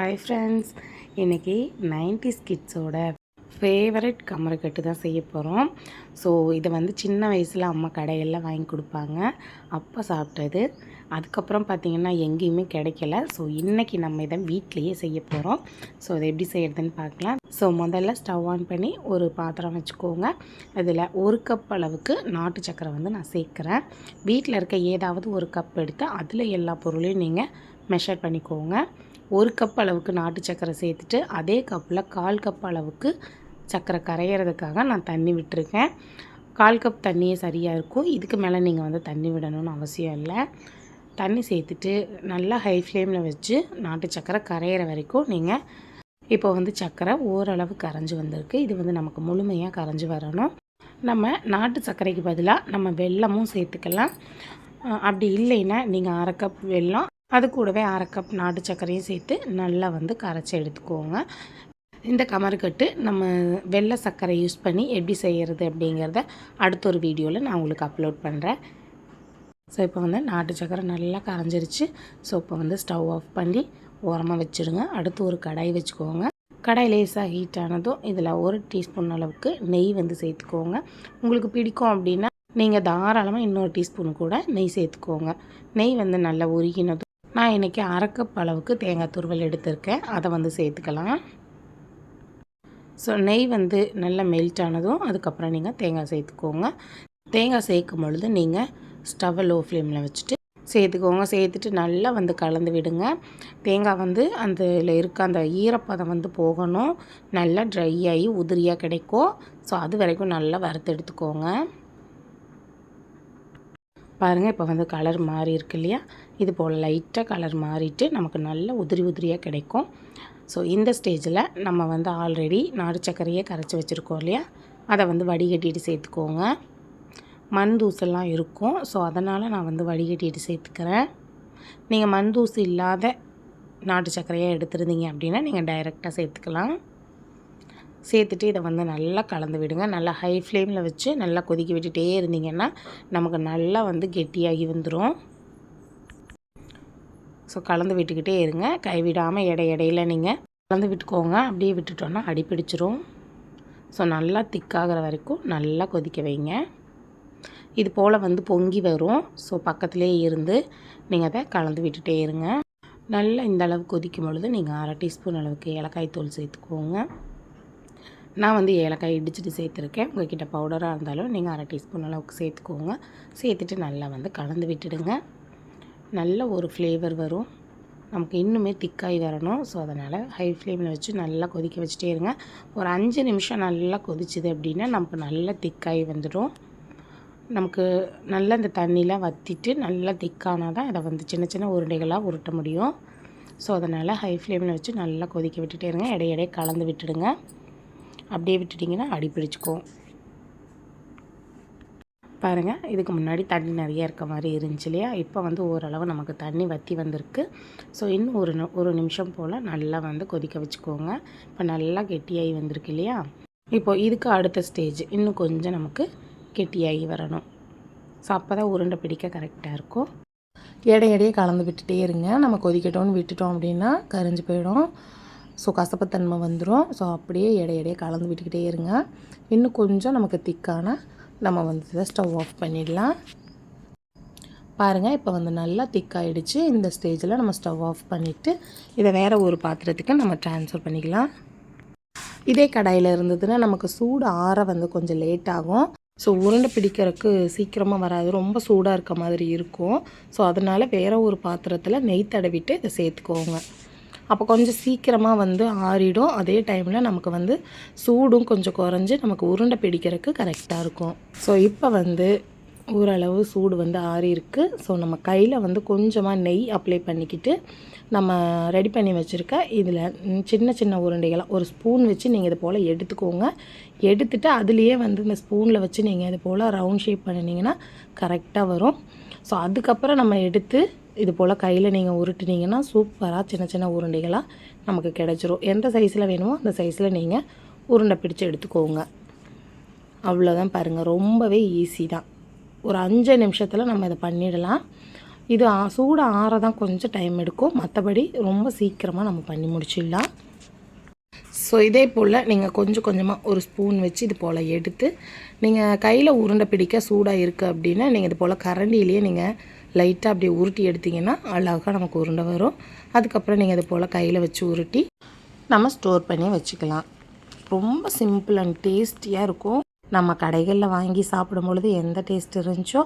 Hi friends இன்றைக்கி nineties கிட்ஸோட favourite கமரக்கட்டு தான் செய்ய போகிறோம் ஸோ இதை வந்து சின்ன வயசில் அம்மா கடையெல்லாம் வாங்கி கொடுப்பாங்க. அப்போ சாப்பிட்டது. அதுக்கப்புறம் பார்த்திங்கன்னா எங்கேயுமே கிடைக்கல. ஸோ இன்றைக்கி நம்ம இதை வீட்லேயே செய்ய போகிறோம் ஸோ இதை எப்படி செய்கிறதுன்னு பார்க்கலாம். ஸோ முதல்ல ஸ்டவ் ஆன் பண்ணி ஒரு பாத்திரம் வச்சுக்கோங்க. அதில் ஒரு கப் அளவுக்கு நாட்டு சக்கரை வந்து நான் சேர்க்குறேன். வீட்டில் இருக்க ஏதாவது ஒரு கப் எடுத்து அதில் எல்லா பொருளையும் நீங்கள் மெஷர் பண்ணிக்கோங்க. ஒரு கப் அளவுக்கு நாட்டு சக்கரை சேர்த்துட்டு அதே கப்பில் கால் கப் அளவுக்கு சக்கரை கரையிறதுக்காக நான் தண்ணி விட்டுருக்கேன். கால் கப் தண்ணியே சரியாக இருக்கும். இதுக்கு மேலே நீங்கள் வந்து தண்ணி விடணும்னு அவசியம் இல்லை. தண்ணி சேர்த்துட்டு நல்லா ஹை ஃப்ளேமில் வச்சு நாட்டு சக்கரை கரையிற வரைக்கும் நீங்கள் இப்போ வந்து சக்கரை ஓரளவு கரைஞ்சி வந்திருக்கு. இது வந்து நமக்கு முழுமையாக கரைஞ்சி வரணும். நம்ம நாட்டு சர்க்கரைக்கு பதிலாக நம்ம வெல்லமும் சேர்த்துக்கலாம். அப்படி இல்லைன்னா நீங்கள் அரை கப் வெல்லம் அது கூடவே அரை கப் நாட்டு சர்க்கரையும் சேர்த்து நல்லா வந்து கரைச்சி எடுத்துக்கோங்க. இந்த கமருக்கட்டு நம்ம வெள்ளை சர்க்கரை யூஸ் பண்ணி எப்படி செய்கிறது அப்படிங்கிறத அடுத்த ஒரு வீடியோவில் நான் உங்களுக்கு அப்லோட் பண்ணுறேன் ஸோ இப்போ வந்து நாட்டு சக்கரை நல்லா கரைஞ்சிருச்சு. ஸோ இப்போ வந்து ஸ்டவ் ஆஃப் பண்ணி ஓரமாக வச்சுடுங்க. அடுத்து ஒரு கடாய் வச்சுக்கோங்க. கடாய் லேசாக ஹீட் ஆனதும் இதில் ஒரு டீஸ்பூன் அளவுக்கு நெய் வந்து சேர்த்துக்கோங்க. உங்களுக்கு பிடிக்கும் அப்படின்னா நீங்கள் தாராளமாக இன்னொரு டீஸ்பூன் கூட நெய் சேர்த்துக்கோங்க. நெய் வந்து நல்லா உருகினதும் நான் இன்றைக்கி அரைக்கப் அளவுக்கு தேங்காய் துருவல் எடுத்திருக்கேன். அதை வந்து சேர்த்துக்கலாம். ஸோ நெய் வந்து நல்லா மெல்ட் ஆனதும் அதுக்கப்புறம் நீங்கள் தேங்காய் சேர்த்துக்கோங்க. தேங்காய் சேர்க்கும் பொழுது நீங்கள் ஸ்டவ்வை லோ ஃப்ளேமில் வச்சுட்டு சேர்த்துக்கோங்க. சேர்த்துட்டு நல்லா வந்து கலந்து விடுங்க. தேங்காய் வந்து அதில் இருக்க அந்த ஈரப்பதம் வந்து போகணும். நல்லா ட்ரை ஆகி உதிரியாக கிடைக்கும். ஸோ அது வரைக்கும் நல்லா வறுத்து எடுத்துக்கோங்க. பாருங்கள் இப்போ வந்து கலர் மாறி இருக்கு இல்லையா? இது போல் லைட்டாக கலர் மாறிட்டு நமக்கு நல்ல உதிரி உதிரியாக கிடைக்கும். ஸோ இந்த ஸ்டேஜில் நம்ம வந்து ஆல்ரெடி நாடு சர்க்கரையே கரைச்சி வச்சுருக்கோம் இல்லையா? அதை வந்து வடிகட்டிட்டு சேர்த்துக்கோங்க. மண் தூசெல்லாம் இருக்கும். ஸோ அதனால் நான் வந்து வடிகட்டிட்டு சேர்த்துக்கிறேன். நீங்கள் மண் தூசு இல்லாத நாட்டு சர்க்கரையாக எடுத்துருந்தீங்க அப்படின்னா நீங்கள் டைரெக்டாக சேர்த்துக்கலாம். சேர்த்துட்டு இதை வந்து நல்லா கலந்து விடுங்க. நல்லா ஹை ஃப்ளேமில் வச்சு நல்லா கொதிக்க விட்டுட்டே இருந்தீங்கன்னா நமக்கு நல்லா வந்து கெட்டியாகி வந்துடும் ஸோ கலந்து விட்டுக்கிட்டே இருங்க. கைவிடாமல் இடை இடையில நீங்கள் கலந்து விட்டுக்கோங்க. அப்படியே விட்டுட்டோன்னா அடி பிடிச்சிரும். ஸோ நல்லா திக்காகிற வரைக்கும் நல்லா கொதிக்க வைங்க. இது போல் வந்து பொங்கி வரும். ஸோ பக்கத்துலேயே இருந்து நீங்கள் அதை கலந்து விட்டுட்டே இருங்க. நல்லா இந்த அளவு கொதிக்கும் பொழுது நீங்கள் அரை டீஸ்பூன் அளவுக்கு ஏலக்காய் தூள் சேர்த்துக்கோங்க. நான் வந்து ஏலக்காய் இடிச்சிட்டு சேர்த்துருக்கேன். உங்ககிட்ட பவுடராக இருந்தாலும் நீங்கள் அரை டீஸ்பூன் அளவுக்கு சேர்த்துக்கோங்க. சேர்த்துட்டு நல்லா வந்து கலந்து விட்டுடுங்க. நல்ல ஒரு ஃப்ளேவர் வரும். நமக்கு இன்னுமே திக்காய் வரணும். ஸோ அதனால் ஹை ஃப்ளேமில் வச்சு நல்லா கொதிக்க வச்சுட்டே இருங்க. ஒரு அஞ்சு நிமிஷம் நல்லா கொதிச்சுது அப்படின்னா நமக்கு நல்லா திக்காகி வந்துடும். நமக்கு நல்லா இந்த தண்ணிலாம் வற்றிட்டு நல்லா திக்கானால் தான் அதை வந்து சின்ன சின்ன உருண்டைகளாக உருட்ட முடியும். ஸோ அதனால் ஹை ஃப்ளேமில் வச்சு நல்லா கொதிக்க விட்டுட்டே இருங்க. இடையிடையே கலந்து விட்டுடுங்க. அப்படியே விட்டுட்டிங்கன்னா அடி பிடிச்சிக்கும். பாருங்கள் இதுக்கு முன்னாடி தண்ணி நிறைய இருக்க மாதிரி இருந்துச்சு இல்லையா? இப்போ வந்து ஓரளவு நமக்கு தண்ணி வற்றி வந்திருக்கு. ஸோ இன்னும் ஒரு நி- ஒரு நிமிஷம் போல் நல்லா வந்து கொதிக்க வச்சுக்கோங்க. இப்போ நல்லா கெட்டியாகி வந்திருக்கு இல்லையா? இப்போது இதுக்கு அடுத்த ஸ்டேஜ். இன்னும் கொஞ்சம் நமக்கு கெட்டியாகி வரணும். ஸோ அப்போ தான் உருண்டை பிடிக்க கரெக்டாக இருக்கும். இடையிடையே கலந்து விட்டுட்டே இருங்க. நம்ம கொதிக்கட்டோன்னு விட்டுட்டோம் அப்படின்னா கரைஞ்சி போயிடும். ஸோ கசப்புத்தன்மை வந்துடும் ஸோ அப்படியே இடையிடையே கலந்து விட்டுக்கிட்டே இருங்க. இன்னும் கொஞ்சம் நமக்கு திக்கான நம்ம வந்து இதை ஸ்டவ் ஆஃப் பண்ணிடலாம். பாருங்கள் இப்போ வந்து நல்லா திக்காயிடுச்சு. இந்த ஸ்டேஜில் நம்ம ஸ்டவ் ஆஃப் பண்ணிவிட்டு இதை வேறு ஒரு பாத்திரத்துக்கு நம்ம ட்ரான்ஸ்ஃபர் பண்ணிக்கலாம். இதே கடாயில் இருந்ததுன்னா நமக்கு சூடு ஆற வந்து கொஞ்சம் லேட் ஆகும். ஸோ உருண்டை பிடிக்கிறதுக்கு சீக்கிரமாக வராது. ரொம்ப சூடாக இருக்க மாதிரி இருக்கும். ஸோ அதனால் வேறு ஒரு பாத்திரத்தில் நெய் தடவிட்டு இதை சேர்த்துக்கோங்க. அப்போ கொஞ்சம் சீக்கிரமாக வந்து ஆறிடும். அதே டைமில் நமக்கு வந்து சூடும் கொஞ்சம் குறைஞ்சி நமக்கு உருண்டை பிடிக்கிறதுக்கு கரெக்டாக இருக்கும். ஸோ இப்போ வந்து ஓரளவு சூடு வந்து ஆறிருக்கு ஸோ நம்ம கையில் வந்து கொஞ்சமாக நெய் அப்ளை பண்ணிக்கிட்டு நம்ம ரெடி பண்ணி வச்சுருக்க இதில் சின்ன சின்ன உருண்டைகளாக ஒரு ஸ்பூன் வச்சு நீங்கள் இது போல் எடுத்துக்கோங்க. எடுத்துகிட்டு அதுலேயே வந்து இந்த ஸ்பூனில் வச்சு நீங்கள் இது போல் ரவுண்ட் ஷேப் பண்ணினீங்கன்னா கரெக்டாக வரும். ஸோ அதுக்கப்புறம் நம்ம எடுத்து இது போல் கையில் நீங்கள் உருட்டுனீங்கன்னா சூப்பராக சின்ன சின்ன உருண்டைகளாக நமக்கு கிடச்சிரும். எந்த சைஸில் வேணுமோ அந்த சைஸில் நீங்கள் உருண்டை பிடிச்சு எடுத்துக்கோங்க. அவ்வளோதான் பாருங்கள் ரொம்பவே ஈஸி தான். ஒரு அஞ்சு நிமிஷத்தில் நம்ம இதை பண்ணிடலாம். இது சூடு ஆற தான் கொஞ்சம் டைம் எடுக்கும். மற்றபடி ரொம்ப சீக்கிரமாக நம்ம பண்ணி முடிச்சிடலாம். ஸோ இதே போல் நீங்கள் கொஞ்சம் கொஞ்சமாக ஒரு ஸ்பூன் வச்சு இது போல் எடுத்து நீங்கள் கையில் உருண்டை பிடிக்க சூடாக இருக்குது அப்படின்னா நீங்கள் இது போல் கரண்டிலேயே நீங்கள் லைட்டாக அப்படியே உருட்டி எடுத்தீங்கன்னா அழகாக நமக்கு உருண்டை வரும். அதுக்கப்புறம் நீங்கள் இது போல் கையில் வச்சு உருட்டி நம்ம ஸ்டோர் பண்ணி வச்சுக்கலாம். ரொம்ப சிம்பிள் அண்ட் டேஸ்டியாக இருக்கும். நம்ம கடைகளில் வாங்கி சாப்பிடும் பொழுது எந்த டேஸ்ட் இருந்துச்சோ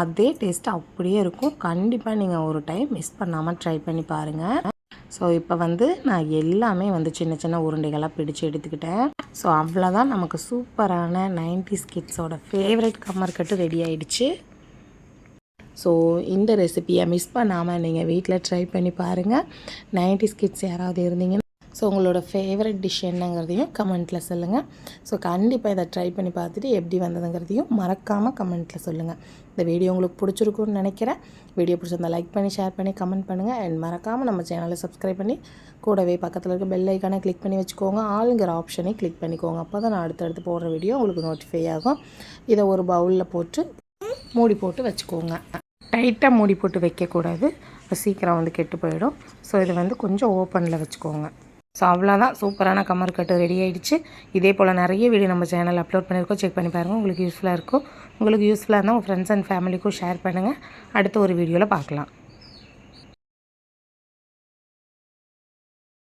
அதே டேஸ்ட் அப்படியே இருக்கும். கண்டிப்பாக நீங்கள் ஒரு டைம் மிஸ் பண்ணாமல் ட்ரை பண்ணி பாருங்கள் ஸோ இப்போ வந்து நான் எல்லாமே வந்து சின்ன சின்ன உருண்டைகளாக பிடிச்சு எடுத்துக்கிட்டேன். ஸோ அவ்வளோதான் நமக்கு சூப்பரான 90s கிட்ஸோட ஃபேவரட் கம்மர்கட்டு ரெடி ஆயிடுச்சு. ஸோ இந்த ரெசிபியை மிஸ் பண்ணாமல் நீங்கள் வீட்டில் ட்ரை பண்ணி பாருங்கள் 90s கிட்ஸ் யாராவது இருந்தீங்கன்னா ஸோ உங்களோட ஃபேவரட் டிஷ் என்னங்கிறதையும் கமெண்ட்டில் சொல்லுங்கள் ஸோ கண்டிப்பாக இதை ட்ரை பண்ணி பார்த்துட்டு எப்படி வந்ததுங்கிறதையும் மறக்காமல் கமெண்ட்டில் சொல்லுங்கள் இந்த வீடியோ உங்களுக்கு பிடிச்சிருக்குன்னு நினைக்கிறேன். வீடியோ பிடிச்சிருந்தா லைக் பண்ணி ஷேர் பண்ணி கமெண்ட் பண்ணுங்கள் அண்ட் மறக்காமல் நம்ம சேனலை சப்ஸ்கிரைப் பண்ணி கூடவே பக்கத்தில் இருக்க பெல் ஐக்கானை கிளிக் பண்ணி வச்சுக்கோங்க. ஆளுங்கிற ஆப்ஷனை கிளிக் பண்ணிக்கோங்க. அப்போ தான் நான் அடுத்தடுத்து போடுற வீடியோ உங்களுக்கு நோட்டிஃபை ஆகும். இதை ஒரு பவுலில் போட்டு மூடி போட்டு வச்சுக்கோங்க. டைட்டாக மூடி போட்டு வைக்கக்கூடாது. சீக்கிரம் வந்து கெட்டு போயிடும். ஸோ இதை வந்து கொஞ்சம் ஓப்பனில் வச்சுக்கோங்க. ஸோ அவ்வளோதான் சூப்பரான கமர் கட்டு ரெடி ஆகிடுச்சு இதே போல் நிறைய வீடியோ நம்ம சேனல் அப்லோட் பண்ணியிருக்கோம். செக் பண்ணி பாருங்கள் உங்களுக்கு யூஸ்ஃபுல்லாக இருக்கும். உங்களுக்கு யூஸ்ஃபுல்லாக இருந்தால் உங்கள் ஃப்ரெண்ட்ஸ் அண்ட் ஃபேமிலிக்கும் ஷேர் பண்ணுங்கள் அடுத்த ஒரு வீடியோவில் பார்க்கலாம்.